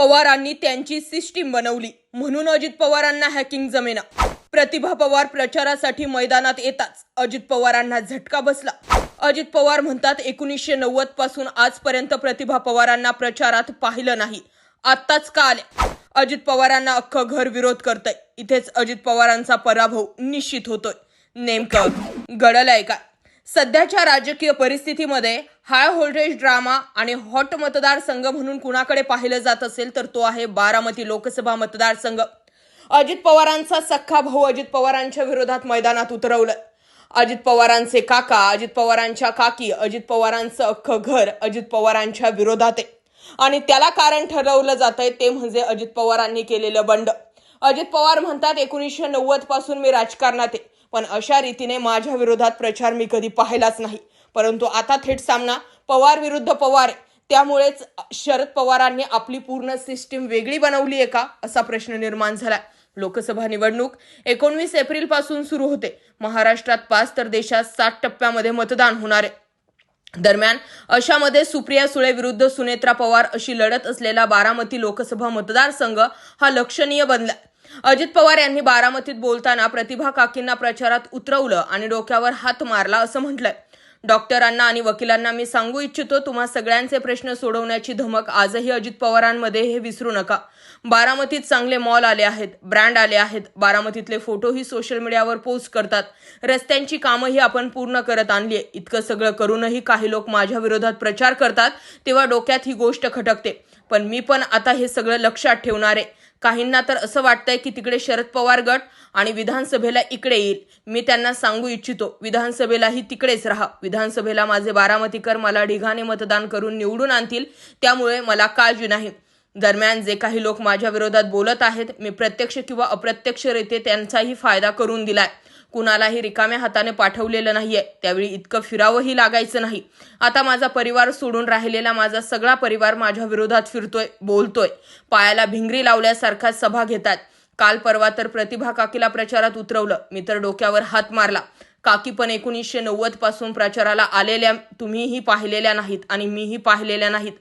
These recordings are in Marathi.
पवारांनी त्यांची सिस्टीम बनवली. म्हणून अजित पवारांना हॅकिंग जमेना. प्रतिभा पवार प्रचारासाठी मैदानात येताच अजित पवारांना झटका बसला. अजित पवार म्हणतात एकोणीसशे नव्वदपासून आजपर्यंत प्रतिभा पवारांना प्रचारात पाहिलं नाही. आत्ताच का आल्या? अजित पवारांना अख्खं घर विरोध करतय. इथेच अजित पवारांचा पराभव निश्चित होतोय. नेमकं घडलंय काय? सध्याच्या राजकीय परिस्थितीमध्ये हाय व्होल्टेज ड्रामा आणि हॉट मतदारसंघ म्हणून कुणाकडे पाहिलं जात असेल तर तो आहे बारामती लोकसभा मतदारसंघ अजित पवारांचा सख्खा भाऊ अजित पवारांच्या विरोधात मैदानात उतरवलं. अजित पवारांचे काका अजित पवारांच्या काकी अजित पवारांचं अख्खं घर अजित पवारांच्या विरोधात आहे. आणि त्याला कारण ठरवलं जात आहे ते म्हणजे अजित पवारांनी केलेलं बंड. अजित पवार म्हणतात एकोणीसशे नव्वदपासून मी राजकारणात आहे. पण अशा रीतीने माझ्या विरोधात प्रचार मी कधी पाहिलाच नाही. परंतु आता थेट सामना पवार विरुद्ध पवार आहे त्यामुळेच शरद पवारांनी आपली पूर्ण सिस्टीम वेगळी बनवली आहे का? असा प्रश्न निर्माण झाला लोकसभा निवडणूक एकोणवीस एप्रिलपासून सुरू होते. महाराष्ट्रात पाच तर देशात सात टप्प्यामध्ये मतदान होणार आहे. दरम्यान अशामध्ये सुप्रिया सुळे विरुद्ध सुनेत्रा पवार अशी लढत असलेला बारामती लोकसभा मतदारसंघ हा लक्षणीय बनला अजित पवार यांनी बारामतीत बोलताना प्रतिभा काकींना प्रचारात उतरवलं आणि डोक्यावर हात मारला असं म्हटलंय. डॉक्टरांना आणि वकिलांना मी सांगू इच्छितो तुम्हा सगळ्यांचे प्रश्न सोडवण्याची धमक आजही अजित पवारांमध्ये हे विसरू नका. बारामतीत चांगले मॉल आले आहेत ब्रँड आले आहेत बारामतीतले फोटोही सोशल मीडियावर पोस्ट करतात. रस्त्यांची कामंही आपण पूर्ण करत आणली आहे इतकं सगळं करूनही काही लोक माझ्या विरोधात प्रचार करतात तेव्हा डोक्यात ही गोष्ट खटकते. पण मी पण आता हे सगळं लक्षात ठेवणार. आहे काहींना तर असं वाटतंय की तिकडे शरद पवार गट आणि विधानसभेला इकडे येईल. मी त्यांना सांगू इच्छितो विधानसभेलाही तिकडेच राहा. विधानसभेला माझे बारामतीकर मला ढिगाने मतदान करून निवडून आणतील त्यामुळे मला काळजी नाही. दरम्यान जे काही लोक माझ्या विरोधात बोलत आहेत मी प्रत्यक्ष किंवा अप्रत्यक्षरित्या त्यांचाही फायदा करून दिलाय. कुणालाही रिकाम्या हाताने पाठवलेलं नाहीये. त्यावेळी इतकं फिरावंही लागायचं नाही. आता माझा परिवार सोडून राहिलेला माझा सगळा परिवार माझ्या विरोधात फिरतोय बोलतोय. पायाला भिंगरी लावल्यासारख्या सभा घेतात. काल परवा तर प्रतिभा काकीला प्रचारात उतरवलं. मी तर डोक्यावर हात मारला. काकी पण एकोणीसशे नव्वदपासून प्रचाराला आलेल्या तुम्हीही पाहिलेल्या नाहीत आणि मीही पाहिलेल्या नाहीत.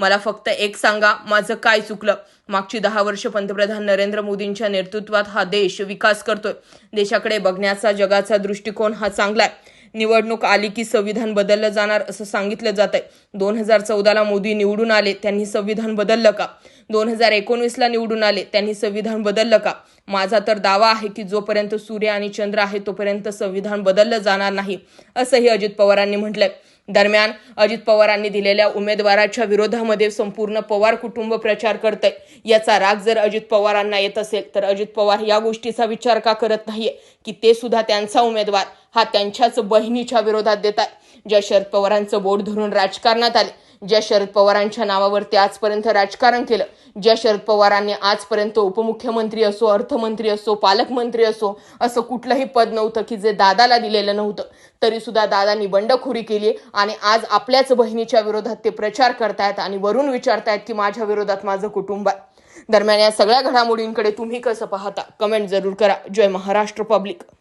मला फक्त एक सांगा माझं काय चुकलं? मागची दहा वर्ष पंतप्रधान नरेंद्र मोदींच्या नेतृत्वात हा देश विकास करतोय. देशाकडे बघण्याचा जगाचा दृष्टिकोन हा चांगला आहे निवडणूक आली की संविधान बदललं जाणार असं सांगितलं जात आहे दोन हजार चौदाला मोदी निवडून आले त्यांनी संविधान बदललं का? दोन हजार एकोणवीसला निवडून आले त्यांनी संविधान बदललं का? माझा तर दावा आहे की जोपर्यंत सूर्य आणि चंद्र आहे तोपर्यंत संविधान बदललं जाणार नाही असंही अजित पवारांनी म्हटलंय. दरम्यान अजित पवारांनी दिलेल्या उमेदवाराच्या विरोधामध्ये संपूर्ण पवार कुटुंब प्रचार करतंय. याचा राग जर अजित पवारांना येत असेल तर अजित पवार या गोष्टीचा विचार का करत नाहीये? की ते सुद्धा त्यांचा उमेदवार हा त्यांच्याच बहिणीच्या विरोधात देत आहे ज्या शरद पवारांचं बोट धरून राजकारणात आले ज्या शरद पवारांच्या नावावरती आजपर्यंत राजकारण केलं ज्या शरद पवारांनी आजपर्यंत उपमुख्यमंत्री असो अर्थमंत्री असो पालकमंत्री असो असं कुठलंही पद नव्हतं की जे दादाला दिलेलं नव्हतं. तरी सुद्धा दादांनी बंडखोरी केली आणि आज आपल्याच बहिणीच्या विरोधात ते प्रचार करतायत आणि वरून विचारतायत की माझ्या विरोधात माझं कुटुंब आहे. दरम्यान या सगळ्या घडामोडींकडे तुम्ही कसं पाहता? कमेंट जरूर करा. जय महाराष्ट्र पब्लिक